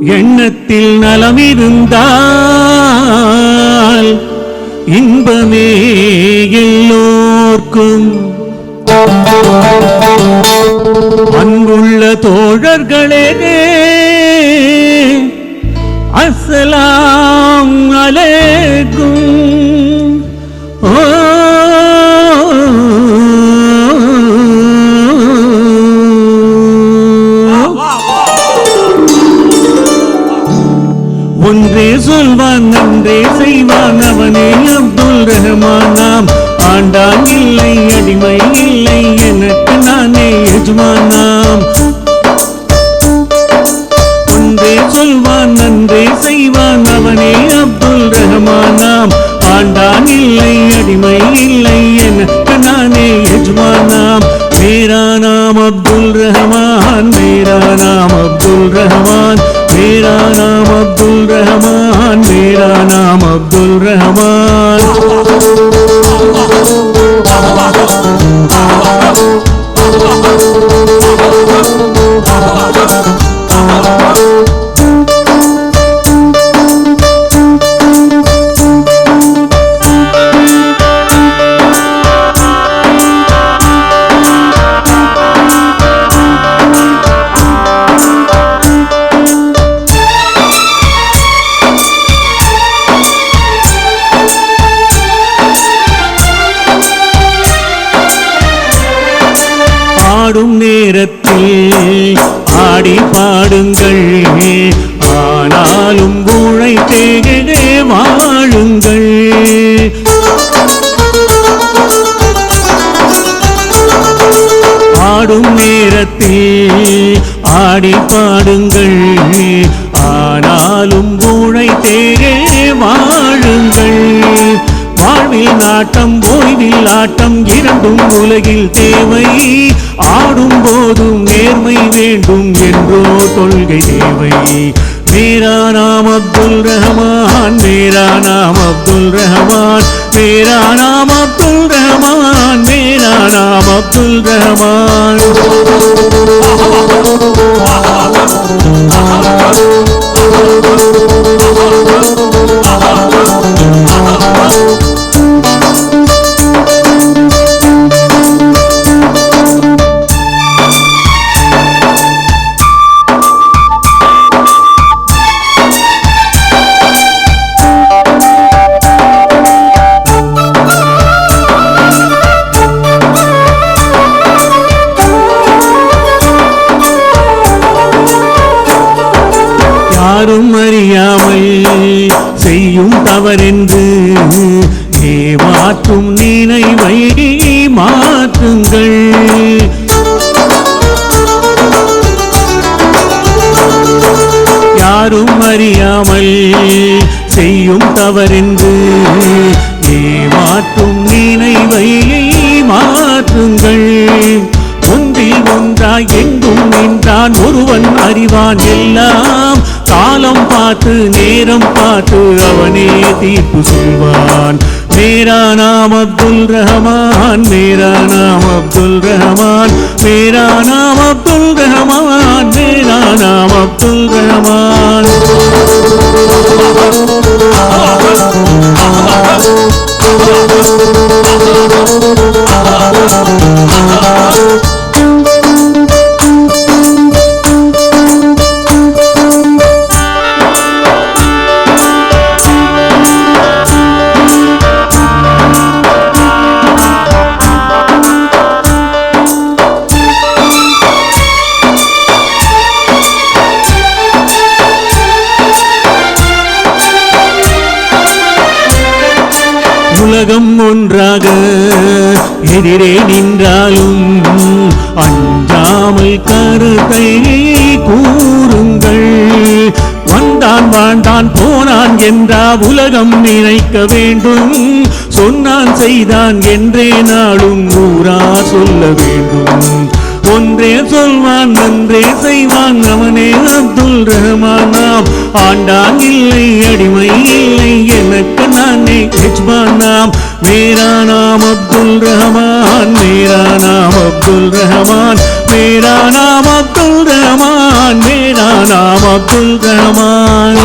எண்ணத்தில் நலமிருந்தால் இன்பமே எல்லோர்க்கும். அன்புள்ள தோழர்களே அசலாம் அலேக்கும். சொல்வான் நன்றே செய்வான். அவனே அப்துல் ரஹமான். நாம் ஆண்டான் मेरा नाम अब्दुल रहमान। பாடும் நேரத்தில் ஆடி பாடுங்கள். ஆனாலும் உழைத்தே வாழுங்கள். ஆடும் நேரத்தில் ஆடி பாடுங்கள். ஆனாலும் உழைத்தே வாழுங்கள். வாழ்வில் நாட்டம் ஓய்வில் ஆட்டம் இரண்டும் உலகில் தேவை. ஆடும் போதும் நேர்மை வேண்டும் என்றோ கொள்கை தேவை. மேரா நாம் அப்துல் ரஹமான் மேரா நாம் அப்துல் ரஹமான் மேரா நாம் அப்துல் ரஹமான் மேரா நாம் அப்துல் ரஹமான். யாரும் அறியாமல் செய்யும் தவறென்று ஏமாற்றும் நினைவை மாற்றுங்கள். யாரும் அறியாமல் செய்யும் தவறென்று ஏமாற்றும் நினைவை மாற்றுங்கள். ஒன்றில் ஒன்றாய் எங்கும் நின்றான் ஒருவன் அறிவான் எல்லாம். காலம் பார்த்து நேரம் பார்த்து அவனே தீர்ப்பு சொல்வான் மேரா நாம் அப்துல் ரஹமான் மேரா நாம் அப்துல் ரஹமான் மேரா நாம் அப்துல் ரஹமான் மேரா நாம் அப்துல் ரஹமான் உலகம் ஒன்றாக எதிரே நின்றாலும் அஞ்சாமல் கருத்தை கூறுங்கள். வந்தான் வாழ்ந்தான் போனான் என்றா உலகம் நினைக்க வேண்டும். சொன்னான் செய்தான் என்றே நாளும் ஊரா சொல்ல வேண்டும். ஒன்றே சொல்வான் நன்றே செய்வான் அவனே அப்துல் ரஹமானாம் நாம் ஆண்டான் இல்லை அடிமை இல்லை எனக்கு ने हिजमा नाम मेरा नाम अब्दुल रहमान मेरा नाम अब्दुल रहमान मेरा नाम अब्दुल रहमान मेरा नाम अब्दुल रहमान